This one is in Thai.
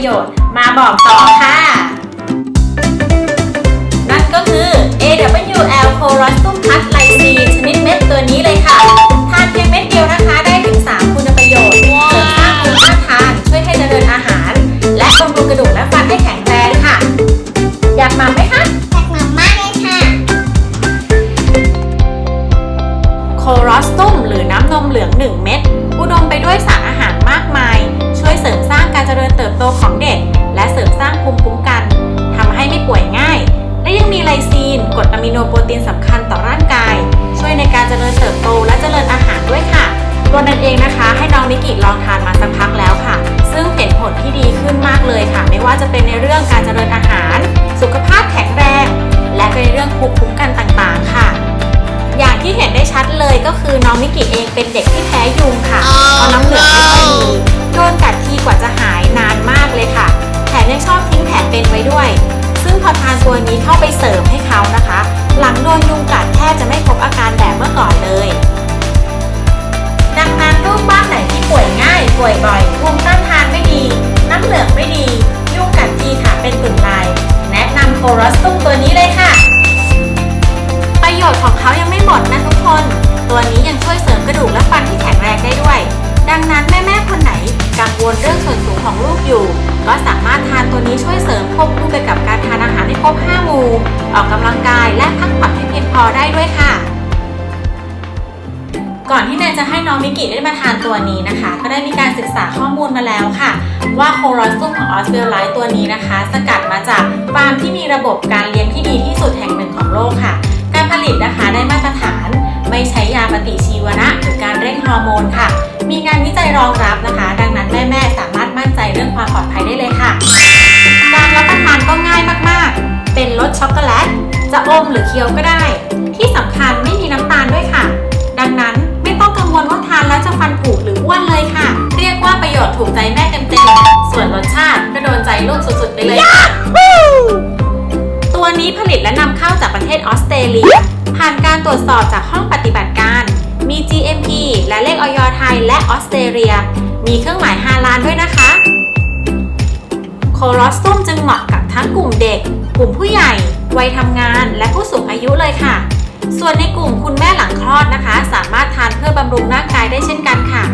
ประโยชน์มาบอกต่อค่ะ นั่นก็คือ AWL c o r o s t u m Plus Lysine ชนิดเม็ดตัวนี้เลยค่ะ ทานเพียงเม็ดเดียวนะคะได้ถึง 3 คุณประโยชน์เสริมสร้างภูมิต้านทาน ช่วยให้เจริญอาหาร และบำรุงกระดูกและฟันให้แข็งแรงค่ะ อยากมาไหมคะแพ็คมามากเลยค่ะโครอสตุมหรือน้ำนมเหลือง 1 เม็ดอุดมไปด้วยสารอาหารมากมาย ช่วยเสริมสร้างการเจริญเติบ โตของเด็ก และเสริมสร้างภูมิคุ้มกันทำให้ไม่ป่วยง่าย และยังมีไลซีนกรดอะมิโนโปรตีนสำคัญต่อร่างกาย ช่วยในการเจริญเติบโตและเจริญอาหารด้วยค่ะตัวนันเองนะคะ ให้น้องมิกิลองทานมาสักพักแล้วค่ะ ซึ่งเห็นผลที่ดีขึ้นมากเลยค่ะ ไม่ว่าจะเป็นในเรื่องการเจริญอาหาร สุขภาพแข็งแรง และก็ในเรื่องภูมิคุ้มกันต่างๆค่ะ อย่างที่เห็นได้ชัดเลยก็คือน้องมิกิเองเป็นเด็กที่แพ้ยุงค่ะเพราะน้ำเหลืองไม่ค่อยมีโดนกัดทีกว่าจะห เป็นไว้ด้วย ซึ่งพอทานตัวนี้เข้าไปเสริมให้เขานะคะ หลังโดนยุงกัดแทบจะไม่พบอาการแบบเมื่อก่อนเลย ดังนั้นลูกบ้านไหนที่ป่วยง่ายป่วยบ่อยภูมิต้านทานไม่ดี น้ำเหลืองไม่ดี ยุงกัดทีค่ะเป็นตุ่นลาย แนะนำโครอสตุ้มตัวนี้เลยค่ะ ประโยชน์ของเขายังไม่หมดนะทุกคน ตัวนี้ยังช่วยเสริมกระดูกและฟันที่แข็งแรงได้ด้วย ดังนั้นแม่ๆคนไหนกังวลเรื่องส่วนสูงของลูกอยู่ ก็สามารถทานตัวนี้ช่วยเสริมควบคู่ไปกับการทานอาหารให้ครบ 5 หมู่ ออกกำลังกายและพักผ่อนให้เพียงพอได้ด้วยค่ะ ก่อนที่แนนจะให้น้องมิกิได้มาทานตัวนี้นะคะ ก็ได้มีการศึกษาข้อมูลมาแล้วค่ะ ว่าโคโรซุมของออสเตรไลท์ตัวนี้นะคะ สกัดมาจากฟาร์มที่มีระบบการเลี้ยงที่ดีที่สุดแห่งหนึ่งของโลกค่ะ การผลิตนะคะได้มาตรฐาน ไม่ใช้ยาปฏิชีวนะหรือการเร่งฮอร์โมนค่ะ มีงานวิจัยรองรับนะคะ สช็อกโกแลต จะอมหรือเคี้ยวก็ได้ ที่สำคัญไม่มีน้ำตาลด้วยค่ะ ดังนั้นไม่ต้องกังวลว่าทานแล้วจะฟันผุหรืออ้วนเลยค่ะ เรียกว่าประโยชน์ถูกใจแม่เต็มๆ ส่วนรสชาติก็โดนใจลูกสุดๆ ไปเลยค่ะตัวนี้ผลิตและนำเข้าจากประเทศออสเตรเลีย ผ่านการตรวจสอบจากห้องปฏิบัติการ มี GMP และเลขออยไทยและออสเตรเลีย มีเครื่องหมายฮาลาลด้วยนะคะ โคลอสตุมจึงเหมาะกับ ทั้งกลุ่มเด็ก กลุ่มผู้ใหญ่ วัยทำงาน และผู้สูงอายุเลยค่ะ ส่วนในกลุ่มคุณแม่หลังคลอดนะคะ สามารถทานเพื่อบำรุงร่างกายได้เช่นกันค่ะ